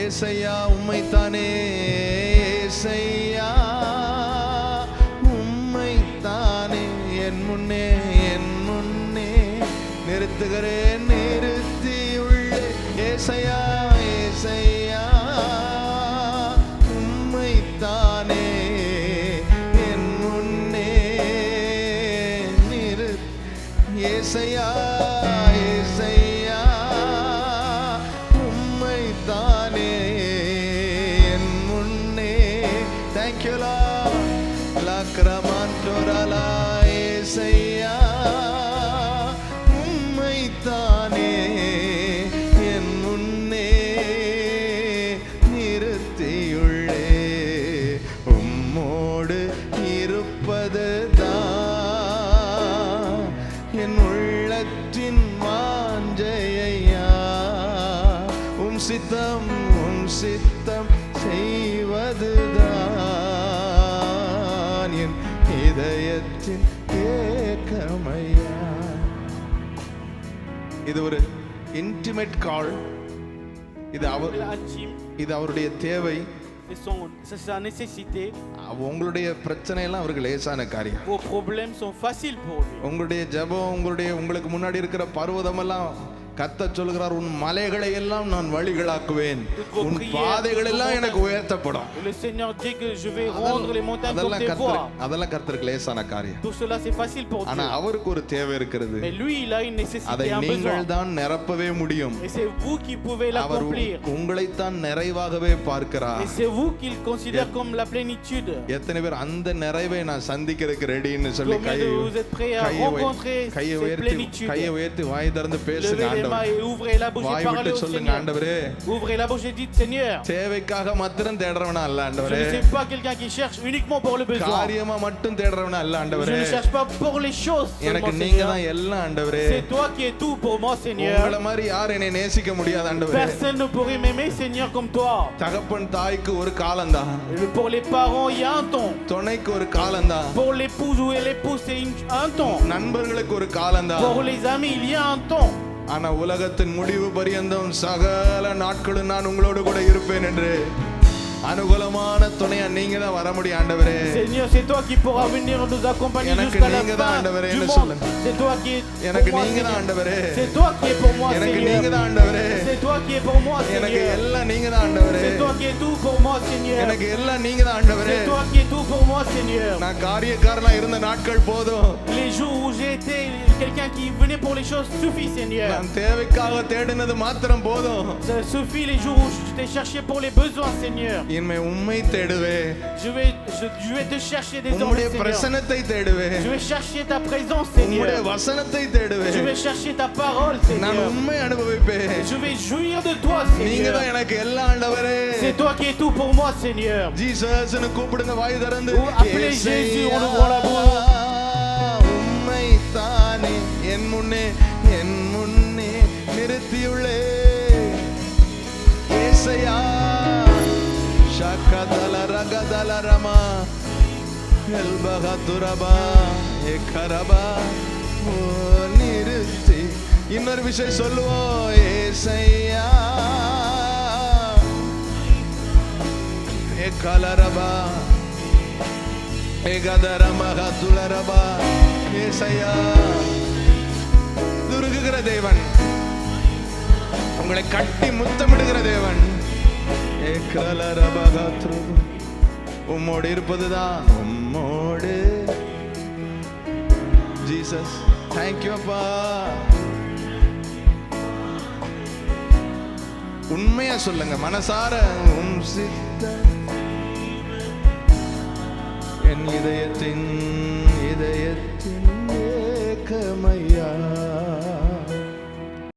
ஏசையா உம்மைத்தானே ஏசையா உம்மைத்தானே என் முன்னே என் முன்னே. நிறுத்துகிறேன் நிறுத்தியுள்ளே ஏசையா ஏசையா உம்மைத்தானே என் முன்னே. நிறு ஏசையா. தேங்க்யூலா லாக்ரமாண்டோரலா ஏசையா உம்மைத்தானே என் முன்னே நிறுத்தியுள்ளே உம்மோடு இருப்பதுதான் என் உள்ளத்தின் வாஞ்சையா உம் சித்தம் உம் சித்தம் செய்வதுதான் என் இதயத்தின் ஏக்கமையா? இது ஒரு இன்டிமேட் கால் இது அவர் இது அவருடைய தேவை. உங்களுடைய பிரச்சனை எல்லாம் அவருக்கு லேசான காரியம். உங்களுடைய ஜெபம் உங்களுடைய உங்களுக்கு முன்னாடி இருக்கிற பர்வதமெல்லாம் கத்த சொல்கிறார் உன் மலைகளை எல்லாம் நான் வழிகளாக்குவேன் உன் பாதைகள் எல்லாம் எனக்கு உயர்த்தப்படும் அதெல்லாம் கர்த்தர். அதெல்லாம் கர்த்தருக்கு லேசான காரியம் ஆனா. அவருக்கு ஒரு தேவை இருக்கிறது அதை நீங்கள். தான் நிரப்பவே முடியும் அவர். உங்களைத்தான் நிறைவாகவே பார்க்கிறார். எத்தனை பேர் அந்த நிறைவை நான் சந்திக்கிறதுக்கு ரெடின்னு சொல்லி கையை கையை உயர்த்தி கையை உயர்த்தி வாய் திறந்து பேசுங்க Levez les ஆண்டவர் mains et ouvrez la bouche வாய் et parlez விட்டு au சொல்லுங்க Seigneur. ஆண்டவரே Ouvrez la bouche et dites Seigneur. தேவைக்காக மாத்திரம் தேடுறவனா அல்ல Je ஆண்டவரே ne suis pas quelqu'un qui cherche uniquement pour le besoin. காரியமா மட்டும் தேடுறவனா அல்ல Je ஆண்டவரே ne cherche pas pour les choses எனக்கு seulement, நீங்க Seigneur. தான் எல்லாம் ஆண்டவரே C'est toi qui es tout pour moi, உங்களை Seigneur. மாதிரி யார் என்னை நேசிக்க முடியாது ஆண்டவரே Personne ne pourrait m'aimer, Seigneur, comme toi. தகப்பன் தாய்க்கு ஒரு காலம்தான் Et Pour les parents, il y a un temps. துணைக்கு ஒரு காலம்தான் Pour l'épouse ou l'épouse, c'est une- un temps. நண்பர்களுக்கு ஒரு காலம்தான் Pour les amis, il y a un temps. ஆனால் உலகத்தின் முடிவு பரியந்தம் சகல நாட்களும் நான் உங்களோடு கூட இருப்பேன் என்று அனுகூலமான துணையா நீங்க தான் வர முடியும் ஆண்டவரே Seigneur, c'est toi qui pourras venir nous accompagner எனக்கு jusqu'à la நீங்க தான் fin ஆண்டவரே, du என்ன monde. சொல்லுங்க. C'est toi qui es எனக்கு நீங்க தான். ஆண்டவரே C'est toi qui es pour moi, எனக்கு நீங்க. தான் ஆண்டவரே C'est toi qui es pour moi, எனக்கு. எல்லாம் நீங்க தான் ஆண்டவரே C'est toi qui es tout pour moi, Seigneur. எனக்கு எல்லாம் நீங்க தான் ஆண்டவரே C'est toi qui es tout pour moi, Seigneur. நான் காரியக்காரனா இருந்த நாட்கள் போதும் Les jours où j'ai été quelqu'un qui venait pour les choses suffit, Seigneur. நான் தேவைக்காக தேடினது மாத்திரம் போதும் Ça suffit les jours où je t'ai cherché pour les besoins, Seigneur. இனிமே உண்மை தேடுவே Je vais, je, je vais te chercher désormais, உம்முடைய. பிரசனத்தை தேடுவே Je vais chercher ta présence, உம்முடைய. வசனத்தை தேடுவே Je vais chercher ta parole, நான் Seigneur. உண்மை அனுபவிப்பேன் Je vais jouir de toi, நீங்க தான். எனக்கு எல்லாம் ஆண்டவரே C'est toi qui es tout pour moi, Seigneur. ஜீசஸ்னு கூப்பிடுங்க வாய் திறந்து appelez Jésus Alarama, El Bahaturaba, Ekaraba, எக்கரபா ஓ நிறுத்தி இன்னொரு விஷயம் சொல்லுவோம் ஏசையா எக்கலரபா ஏகதரமக துளரபா ஏசையா துருகுகிற தேவன் உங்களை கட்டி முத்தமிடுகிற தேவன் ஏகலரபக துருகு உம்மோடு இருப்பதுதான். உம்மோடு. ஜீசஸ் தேங்க்யூ அப்பா. உண்மையா சொல்லுங்க மனசார உம் சித்த என் இதயத்தின் இதயத்தின் ஏக்கமை.